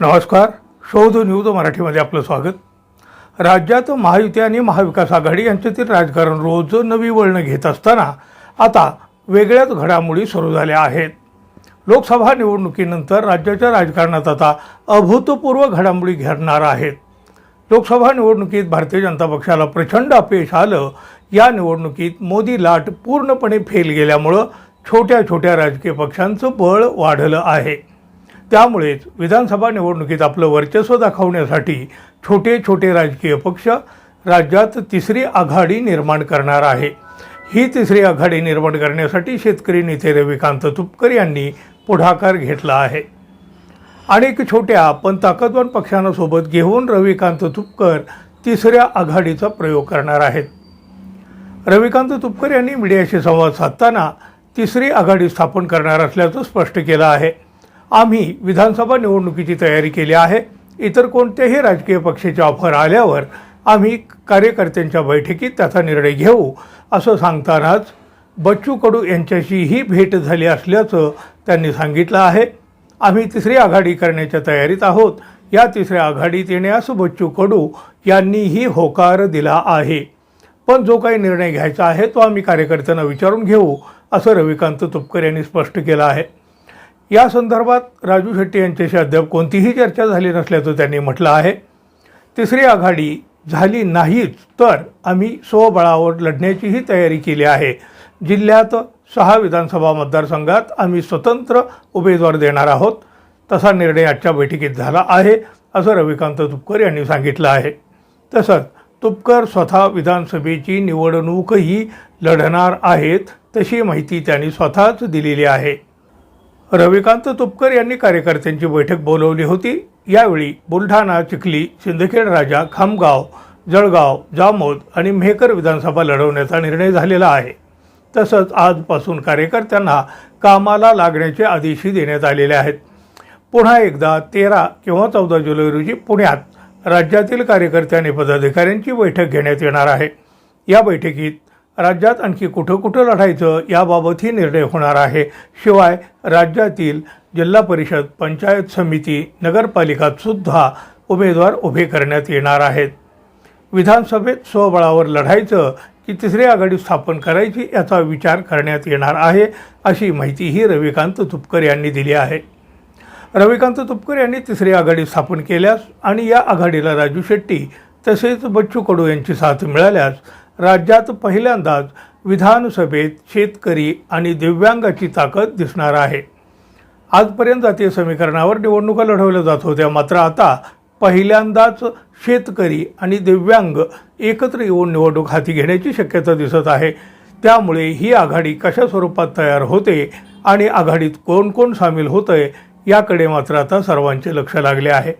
नमस्कार. शोध न्यूज मराठीमध्ये आपलं स्वागत. राज्यात महायुती आणि महाविकास आघाडी यांच्यातील राजकारण रोज नवी वळणं घेत असताना आता वेगळ्याच घडामोडी सुरू झाल्या आहेत. लोकसभा निवडणुकीनंतर राज्याच्या राजकारणात आता अभूतपूर्व घडामोडी घडणार आहेत. लोकसभा निवडणुकीत भारतीय जनता पक्षाला प्रचंड अपयश आलं. या निवडणुकीत मोदी लाट पूर्णपणे फेल गेल्यामुळं छोट्या छोट्या राजकीय पक्षांचं बळ वाढलं आहे. त्यामुळेच विधानसभा निवडणुकीत आपलं वर्चस्व दाखवण्यासाठी छोटे छोटे राजकीय पक्ष राज्यात तिसरी आघाडी निर्माण करणार आहे. ही तिसरी आघाडी निर्माण करण्यासाठी शेतकरी नेते रविकांत तुपकर यांनी पुढाकार घेतला आहे. अनेक छोट्या पण ताकदवान पक्षांना सोबत घेऊन रविकांत तुपकर तिसऱ्या आघाडीचा प्रयोग करणार आहेत. रविकांत तुपकर यांनी मीडियाशी संवाद साधताना तिसरी आघाडी स्थापन करणार असल्याचं स्पष्ट केलं आहे. आम्ही विधानसभा निवडणुकीची तयारी केली आहे. इतर कोणत्याही राजकीय पक्षाची ऑफर आल्यावर आम्ही कार्यकर्त्यांच्या बैठकीत त्याचा निर्णय घेऊ असं सांगतानाच बच्चू कडू यांच्याशीही भेट झाली असल्याचं त्यांनी सांगितलं आहे. आम्ही तिसरी आघाडी करण्याच्या तयारीत आहोत. या तिसऱ्या आघाडीत येण्यास बच्चू कडू यांनीही होकार दिला आहे. पण जो काही निर्णय घ्यायचा आहे तो आम्ही कार्यकर्त्यांना विचारून घेऊ असं रविकांत तुपकर यांनी स्पष्ट केलं आहे. या संदर्भात राजू शेट्टी यांच्याशी अद्याप कोणतीही चर्चा झाली नसल्याचं त्यांनी म्हटलं आहे. तिसरी आघाडी झाली नाहीच तर आम्ही स्वबळावर लढण्याचीही तयारी केली आहे. जिल्ह्यात सहा विधानसभा मतदारसंघात आम्ही स्वतंत्र उमेदवार देणार आहोत. तसा निर्णय आजच्या बैठकीत झाला आहे असं रविकांत तुपकर यांनी सांगितलं आहे. तसंच तुपकर स्वतः विधानसभेची निवडणूकही लढणार आहेत तशी माहिती त्यांनी स्वतःच दिलेली आहे. रविकांत तुपकर यांनी कार्यकर्त्यांची बैठक बोलवली होती. यावेळी बुलढाणा चिखली सिंदखेड राजा खामगाव जळगाव जामोद आणि मेहकर विधानसभा लढवण्याचा निर्णय झालेला आहे. तसंच आजपासून कार्यकर्त्यांना कामाला लागण्याचे आदेशही देण्यात आलेले आहेत. पुन्हा एकदा तेरा किंवा चौदा जुलै रोजी पुण्यात राज्यातील कार्यकर्ते आणि पदाधिकाऱ्यांची बैठक घेण्यात येणार आहे. या बैठकीत राज्यात आणखी कुठं कुठं लढायचं याबाबतही निर्णय होणार आहे. शिवाय राज्यातील जिल्हा परिषद पंचायत समिती नगरपालिकात सुद्धा उमेदवार उभे करण्यात येणार आहेत. विधानसभेत स्वबळावर लढायचं की तिसरी आघाडी स्थापन करायची याचा विचार करण्यात येणार आहे अशी माहितीही रविकांत तुपकर यांनी दिली आहे. रविकांत तुपकर यांनी तिसरी आघाडी स्थापन केल्यास आणि या आघाडीला राजू शेट्टी तसेच बच्चू कडू यांची साथ मिळाल्यास राज्यात पहिल्यांदाच विधानसभेत शेतकरी आणि दिव्यांगाची ताकद दिसणार आहे. आजपर्यंत जातीय समीकरणावर निवडणुका लढवल्या जात होत्या. मात्र आता पहिल्यांदाच शेतकरी आणि दिव्यांग एकत्र येऊन निवडणूक हाती घेण्याची शक्यता दिसत आहे. त्यामुळे ही आघाडी कशा स्वरूपात तयार होते आणि आघाडीत कोण कोण सामील होतंय याकडे मात्र आता सर्वांचे लक्ष लागले आहे.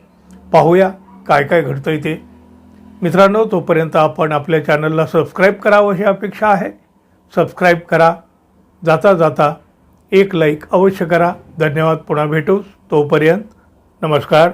पाहूया काय काय घडतंय ते. मित्रांनो तोपर्यंत आपण आपल्या चॅनलला सबस्क्राईब करावं अशी अपेक्षा आहे. सबस्क्राईब करा. जाता जाता एक लाईक अवश्य करा. धन्यवाद. पुन्हा भेटू. तोपर्यंत नमस्कार.